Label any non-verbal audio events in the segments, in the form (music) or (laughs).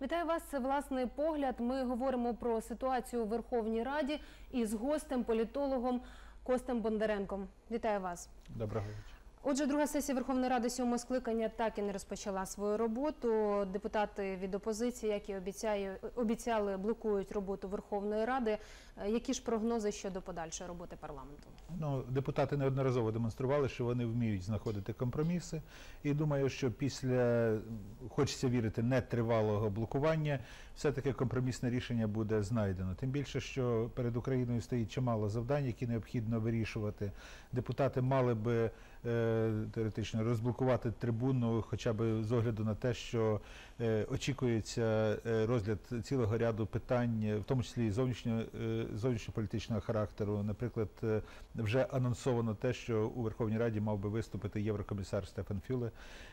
Вітаю вас. Це власний погляд. Ми говоримо про ситуацію у Верховній Раді із гостем, політологом Костем Бондаренком. Вітаю вас. Доброго вечора. Отже, друга сесія Верховної Ради сьомого скликання так і не розпочала свою роботу. Депутати від опозиції, як і обіцяли, блокують роботу Верховної Ради. Е, Які ж прогнози щодо подальшої роботи парламенту? Ну, депутати неодноразово демонстрували, що вони вміють знаходити компроміси. І думаю, що після хочеться вірити нетривалого блокування, все-таки компромісне рішення буде знайдено. Тим більше, що перед Україною стоїть чимало завдань, які необхідно вирішувати. Депутати мали би теоретично розблокувати трибуну, хоча б з огляду на те, що е, очікується е, розгляд цілого ряду питань, е, в тому числі і зовнішньо, е, зовнішньополітичного характеру. Наприклад, е, вже анонсовано те, що у Верховній Раді мав би виступити єврокомісар Стефан Фюле.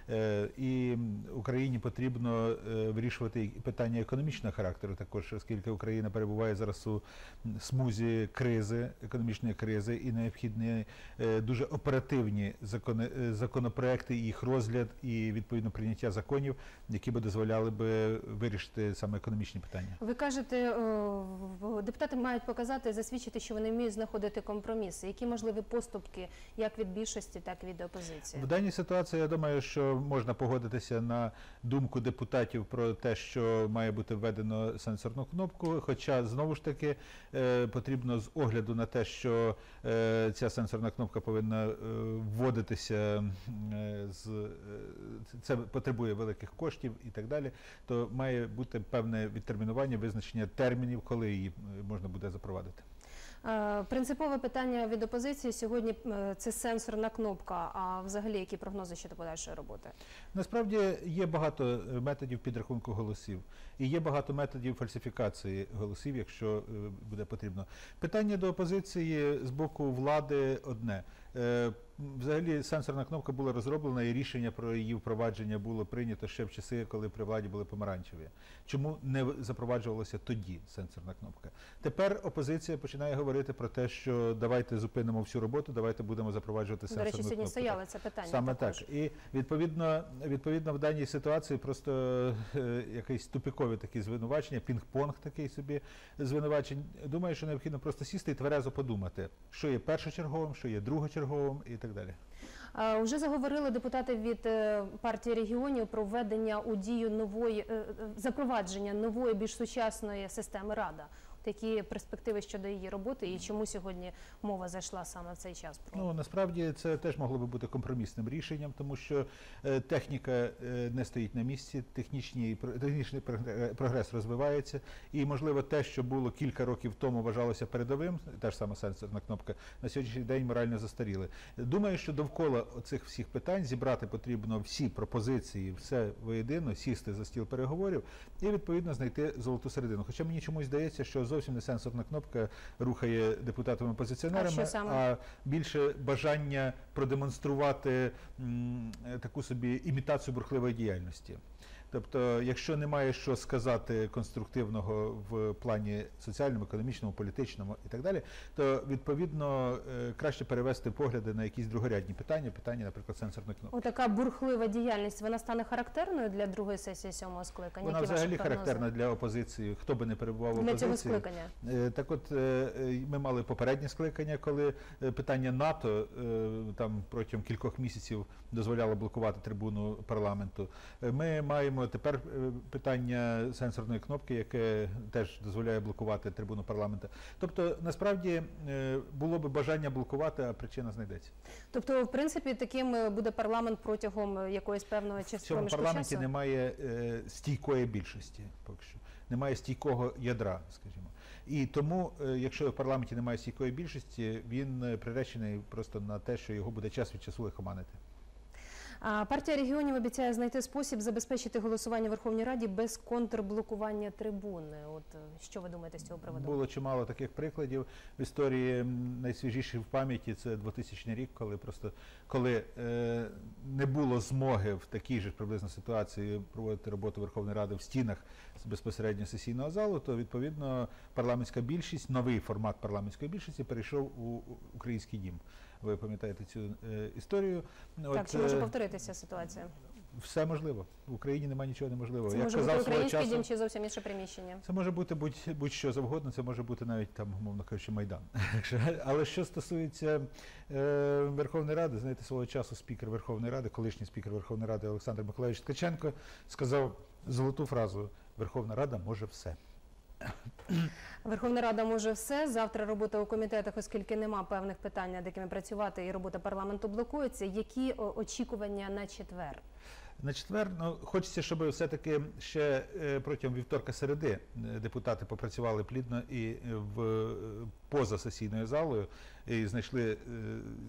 Е, І Україні потрібно е, вирішувати питання економічного характеру, також оскільки Україна перебуває зараз у смузі кризи, економічної кризи, і необхідні е, дуже оперативні е, законопроекти, їх розгляд і відповідно прийняття законів, які би дозволяли би вирішити саме економічні питання. Ви кажете, е, депутати мають показати, засвідчити, що вони вміють знаходити компроміси. Які можливі поступки як від більшості, так і від опозиції? В даній ситуації я думаю, що можна погодитися на думку депутатів про те, що має бути введено сенсорну кнопку. Хоча знову ж таки е, потрібно з огляду на те, що е, ця сенсорна кнопка повинна е, вводитися е, з е, це потребує великих коштів і так далі. То має бути певне відтермінування, визначення термінів, коли її е, можна буде запровадити. Принципове питання від опозиції сьогодні це сенсорна кнопка. А взагалі які прогнози щодо подальшої роботи? Насправді є багато методів підрахунку голосів, і є багато методів фальсифікації голосів, якщо буде потрібно. Питання до опозиції з боку влади одне. Взагалі сенсорна кнопка була розроблена, і рішення про її впровадження було прийнято ще в часи, коли при владі були помаранчеві. Чому не запроваджувалася тоді сенсорна кнопка? Тепер опозиція починає говорити про те, що давайте зупинимо всю роботу, давайте будемо запроваджувати До речі, сьогодні кнопку. стояло це питання. Саме також. так. І відповідно, відповідно в даній ситуації просто е, якісь тупікові такі звинувачення, пінг-понг такий собі звинувачень. Думаю, що необхідно просто сісти і тверезо подумати, що є першочерговим, що є другочерговим і так далі. А, Уже заговорили депутати від е, партії регіонів про введення у дію нової е, е, запровадження нової більш сучасної системи рада. Такі перспективи щодо її роботи і чому сьогодні мова зайшла саме в цей час? Про Ну насправді це теж могло би бути компромісним рішенням, тому що е, техніка е, не стоїть на місці, технічний прогре- прогрес розвивається, і можливо те, що було кілька років тому, вважалося передовим, та ж сама сенсорна кнопка, на сьогоднішній день морально застаріли. Думаю, що довкола цих всіх питань зібрати потрібно всі пропозиції, все воєдино, сісти за стіл переговорів і відповідно знайти золоту середину. Хоча мені чомусь здається, що зовсім не сенсорна кнопка рухає депутатами опозиціонерами, А а більше бажання продемонструвати м, таку собі імітацію бурхливої діяльності. Тобто, якщо немає що сказати конструктивного в плані соціальному, економічному, політичному і так далі, то відповідно е, краще перевести погляди на якісь другорядні питання, питання, наприклад, сенсорної кнопки. Отака бурхлива діяльність вона стане характерною для другої сесії сьомого скликання. Вона Які взагалі характерна для опозиції, хто би не перебував в для цього скликання. Е, Так от е, ми мали попереднє скликання, коли питання НАТО там протягом кількох місяців дозволяло блокувати трибуну парламенту. Ми маємо тепер е, питання сенсорної кнопки, яке теж дозволяє блокувати трибуну парламенту. Тобто, насправді е, було би бажання блокувати, а причина знайдеться. Тобто, в принципі, таким е, буде парламент протягом якоїсь певної В часу цьому парламенті часу? немає стійкої більшості, поки що. Немає стійкого ядра, скажімо. І тому, якщо в парламенті немає стійкої більшості, він приречений просто на те, що його буде час від часу лихоманити. Партія регіонів обіцяє знайти спосіб забезпечити голосування Верховній Раді без контрблокування трибуни. От е, що ви думаєте з цього приводу? Було чимало таких прикладів в історії. м, Найсвіжіший в пам'яті це 2000 рік, коли просто коли е, не було змоги в такій же приблизно ситуації проводити роботу Верховної Ради в стінах безпосередньо сесійного залу, то відповідно парламентська більшість, новий формат парламентської більшості перейшов у український дім. Ви пам'ятаєте цю е, історію? Так, чи може повторитися ситуація? все можливо. В Україні немає нічого неможливого. Це Як може казав свого український часу, дім чи зовсім інше приміщення. це може бути будь, будь-що завгодно, це може бути навіть там, умовно кажучи, Майдан. (laughs) Але що стосується е, Верховної Ради, знаєте, свого часу спікер Верховної Ради, колишній спікер Верховної Ради Олександр Миколаївич Ткаченко сказав золоту фразу: Верховна Рада може все. Верховна Рада може все. Завтра робота у комітетах, оскільки нема певних питань, над якими працювати, і робота парламенту блокується. Які очікування на четвер? На четвер ну, хочеться, щоб все-таки ще е, протягом вівторка середи е, депутати попрацювали плідно і е, в поза сесійною залою і знайшли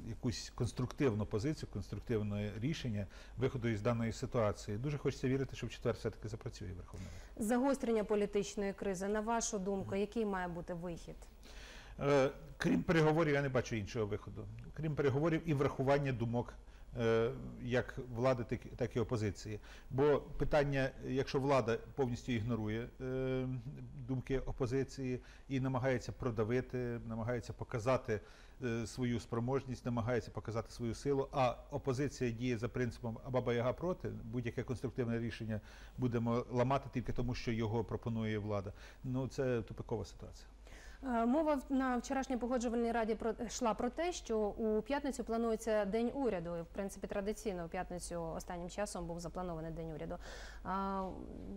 якусь конструктивну позицію, конструктивне рішення виходу із даної ситуації. Дуже хочеться вірити, що в четвер все-таки запрацює Верховна Рада. Загострення політичної кризи. На вашу думку, який має бути вихід? Крім переговорів, я не бачу іншого виходу. Крім переговорів і врахування думок як влади, так, і опозиції. Бо питання, якщо влада повністю ігнорує е, думки опозиції і намагається продавити, намагається показати е, свою спроможність, намагається показати свою силу, а опозиція діє за принципом «а баба яга проти, будь-яке конструктивне рішення будемо ламати тільки тому, що його пропонує влада. Ну це тупикова ситуація. Е, Мова на вчорашній погоджувальній раді йшла про те, що у п'ятницю планується день уряду. І, в принципі, традиційно у п'ятницю останнім часом був запланований день уряду.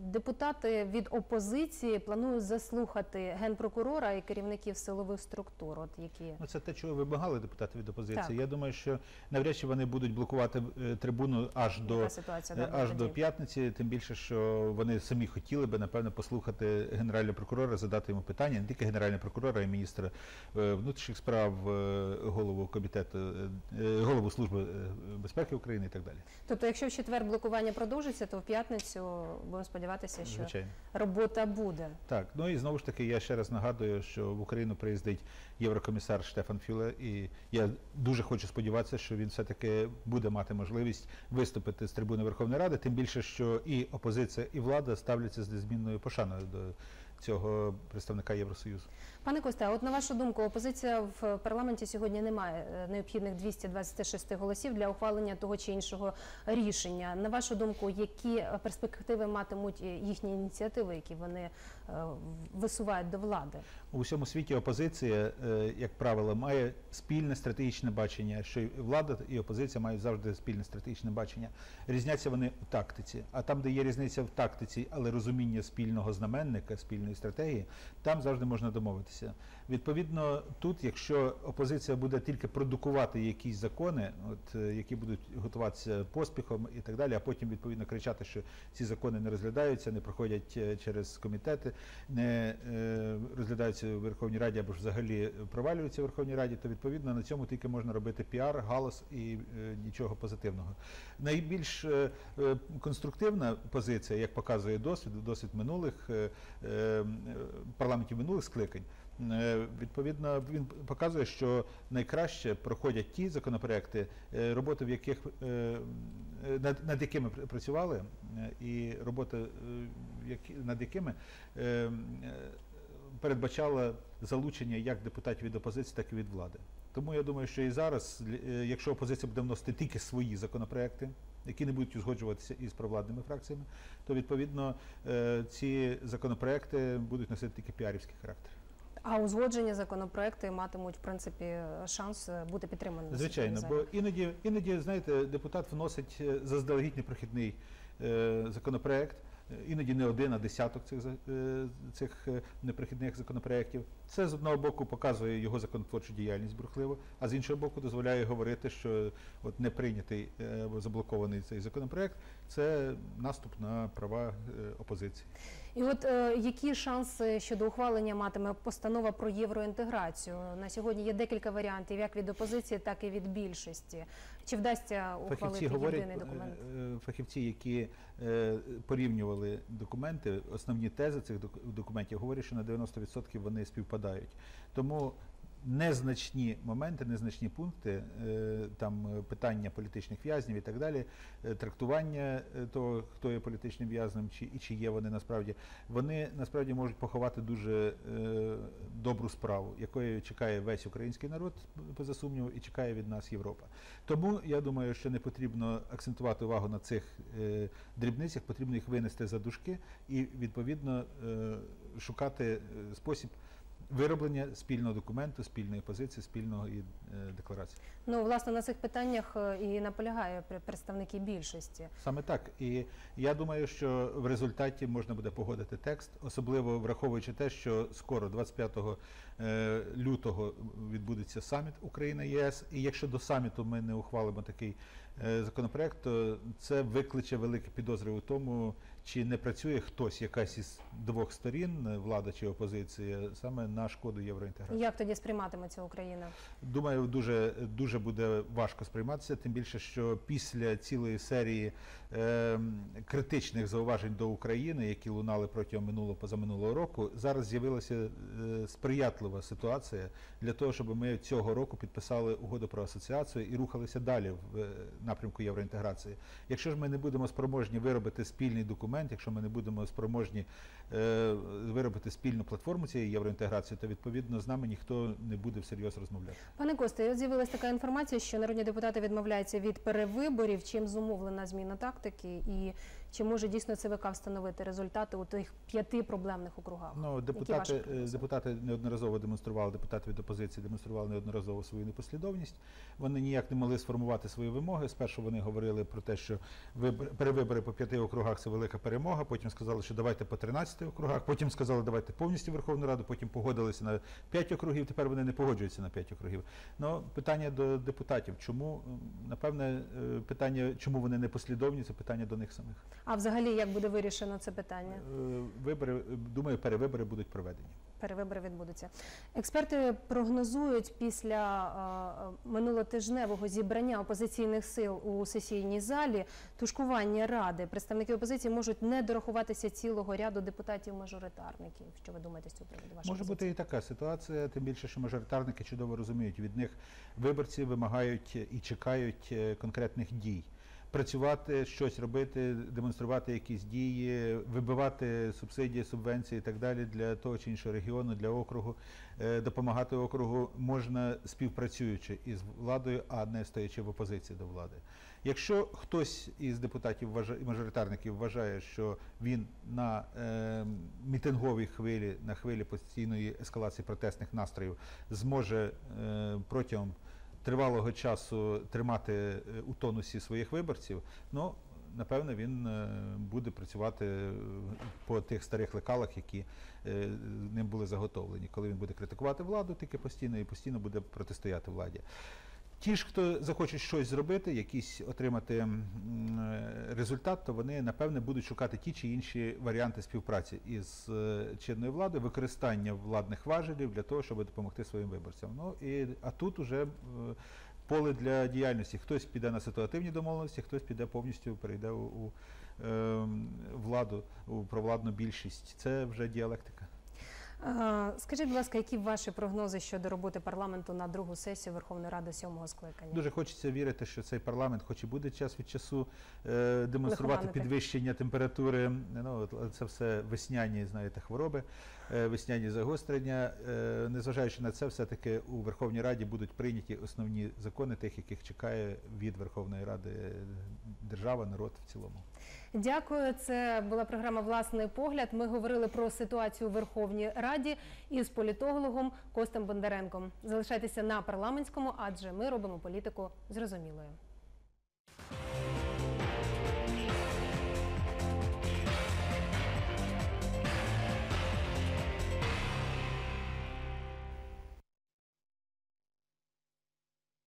Депутати від опозиції планують заслухати генпрокурора і керівників силових структур. От які Ну, це те, чого вимагали депутати від опозиції. Так. Я думаю, що навряд чи вони будуть блокувати е, трибуну аж до ситуація е, аж до п'ятниці. Тим більше, що вони самі хотіли би напевно послухати генерального прокурора, задати йому питання, не тільки генерального прокурора, й міністра е, внутрішніх справ, е, голову комітету, е, голову служби безпеки України і так далі. Тобто, якщо в четвер блокування продовжиться, то в п'ятницю будемо сподіватися, що Звичайно. робота буде. Так, ну і знову ж таки, я ще раз нагадую, що в Україну приїздить єврокомісар Штефан Фюле, і я дуже хочу сподіватися, що він все-таки буде мати можливість виступити з трибуни Верховної Ради, тим більше, що і опозиція, і влада ставляться з незмінною пошаною до цього представника Євросоюзу. Пане Косте, а от на вашу думку, опозиція в парламенті сьогодні не має необхідних 226 голосів для ухвалення того чи іншого рішення. На вашу думку, які перспективи матимуть їхні ініціативи, які вони е, висувають до влади? У всьому світі опозиція, е, як правило, має спільне стратегічне бачення, що влада і опозиція мають завжди спільне стратегічне бачення. Різняться вони у тактиці. А там, де є різниця в тактиці, але розуміння спільного знаменника, спільної стратегії, там завжди можна домовитися. Відповідно, тут, якщо опозиція буде тільки продукувати якісь закони, от е, які будуть готуватися поспіхом і так далі, а потім відповідно кричати, що ці закони не розглядаються, не проходять е, через комітети, не е, розглядаються в Верховній Раді або ж взагалі провалюються в Верховній Раді, то відповідно на цьому тільки можна робити піар, галас і нічого позитивного. Найбільш конструктивна позиція, як показує досвід, досвід минулих парламентів минулих скликань. Е, Відповідно, він показує, що найкраще проходять ті законопроекти, е, роботи в яких е, над, над якими працювали, і роботи, над якими передбачала залучення як депутатів від опозиції, так і від влади. Тому я думаю, що і зараз, якщо опозиція буде вносити тільки свої законопроекти, які не будуть узгоджуватися із провладними фракціями, то відповідно ці законопроекти будуть носити тільки піарівський характер. А узгодження законопроекти матимуть в принципі шанс е, бути підтриманими. Звичайно, бо іноді, іноді, знаєте, депутат вносить е, заздалегідь непрохідний е, законопроект, е, іноді не один, а десяток цих, цих непрохідних законопроєктів. Це з одного боку показує його законотворчу діяльність бурхливо, а з іншого боку дозволяє говорити, що от не прийнятий е, або заблокований цей законопроект це наступ на права е, опозиції. І от е, які шанси щодо ухвалення матиме постанова про євроінтеграцію? На сьогодні є декілька варіантів, як від опозиції, так і від більшості. Чи вдасться Фахівці ухвалити говорять, єдиний документ? е, е, фахівці, які е, порівнювали документи, основні тези цих документів говорять, що на 90% вони співпадають. Тому незначні моменти, незначні пункти, е, там е, питання політичних в'язнів і так далі, е, трактування того, хто є політичним в'язнем, чи і чи є вони насправді, вони насправді можуть поховати дуже добру справу, якої чекає весь український народ, поза сумніву, і чекає від нас Європа. Тому я думаю, що не потрібно акцентувати увагу на цих дрібницях, потрібно їх винести за дужки і відповідно шукати спосіб вироблення спільного документу, спільної позиції, спільної е, декларації. Ну, власне, на цих питаннях е, і наполягає пр- представники більшості. Саме так. І я думаю, що в результаті можна буде погодити текст, особливо враховуючи те, що скоро, 25 е, лютого, відбудеться саміт Україна ЄС. І якщо до саміту ми не ухвалимо такий законопроект, то це викличе великі підозри у тому, чи не працює хтось, якась із двох сторін, е, влада чи опозиція, саме на шкоду євроінтеграції. Як тоді сприйматиметься Україна? Думаю, дуже дуже буде важко сприйматися, тим більше, що після цілої серії е, критичних зауважень до України, які лунали протягом минулого позаминулого року, зараз з'явилася е, сприятлива ситуація для того, щоб ми цього року підписали угоду про асоціацію і рухалися далі в е, напрямку євроінтеграції. Якщо ж ми не будемо спроможні виробити спільний документ, якщо ми не будемо спроможні е, виробити спільну платформу цієї євроінтеграції, то відповідно з нами ніхто не буде всерйоз розмовляти. Пане Косте, з'явилася така інформація, що народні депутати відмовляються від перевиборів. Чим зумовлена зміна тактики, і чи може дійсно ЦВК встановити результати у тих п'яти проблемних округах? Ну, депутати, е, депутати неодноразово демонстрували, депутати від опозиції демонстрували неодноразово свою непослідовність. Вони ніяк не могли сформувати свої вимоги. Спершу вони говорили про те, що вибор- перевибори по п'яти округах це велика перемога. Потім сказали, що давайте по 13 округах. Потім сказали, давайте повністю Верховну Раду. Потім погодилися на 5 округів. Тепер вони не погоджуються на 5 округів. Ну, питання до депутатів. Чому напевне е, питання, чому вони не послідовні? Це питання до них самих. А взагалі як буде вирішено це питання? Е, Вибори, е, думаю, перевибори будуть проведені. Перевибори відбудуться. Експерти прогнозують після е, минулотижневого зібрання опозиційних сил у сесійній залі тушкування ради. Представники опозиції можуть не дорахуватися цілого ряду депутатів-мажоритарників. Що ви думаєте з цього приводу? Ваша Може позиція? бути і така ситуація, тим більше, що мажоритарники чудово розуміють. Від них виборці вимагають і чекають конкретних дій. Працювати, щось робити, демонструвати якісь дії, вибивати субсидії, субвенції і так далі для того чи іншого регіону, для округу, Е, допомагати округу можна співпрацюючи із владою, а не стоячи в опозиції до влади. Якщо хтось із депутатів мажоритарників вважає, що він на е, мітинговій хвилі, на хвилі постійної ескалації протестних настроїв зможе е, протягом тривалого часу тримати е, у тонусі своїх виборців, ну напевно він е, буде працювати е, по тих старих лекалах, які ним були заготовлені. Коли він буде критикувати владу, тільки постійно і постійно буде протистояти владі. Ті ж, хто захоче щось зробити, якийсь отримати е, результат, то вони напевне будуть шукати ті чи інші варіанти співпраці із е, чинною владою, використання владних важелів для того, щоб допомогти своїм виборцям. Ну і а тут уже е, поле для діяльності. Хтось піде на ситуативні домовленості, хтось піде повністю перейде у, у е, владу, у провладну більшість. Це вже діалектика. А, Скажіть, будь ласка, які ваші прогнози щодо роботи парламенту на другу сесію Верховної Ради сьомого скликання? Дуже хочеться вірити, що цей парламент, хоч і буде час від часу е, демонструвати Лихоманити. підвищення температури. Ну це все весняні, знаєте, хвороби, е, весняні загострення. Е, незважаючи на це, все-таки у Верховній Раді будуть прийняті основні закони, тих, яких чекає від Верховної Ради е, держава, народ в цілому. Дякую. Це була програма Власний погляд. Ми говорили про ситуацію у Верховній Раді із політологом Костем Бондаренком. Залишайтеся на парламентському, адже ми робимо політику зрозумілою.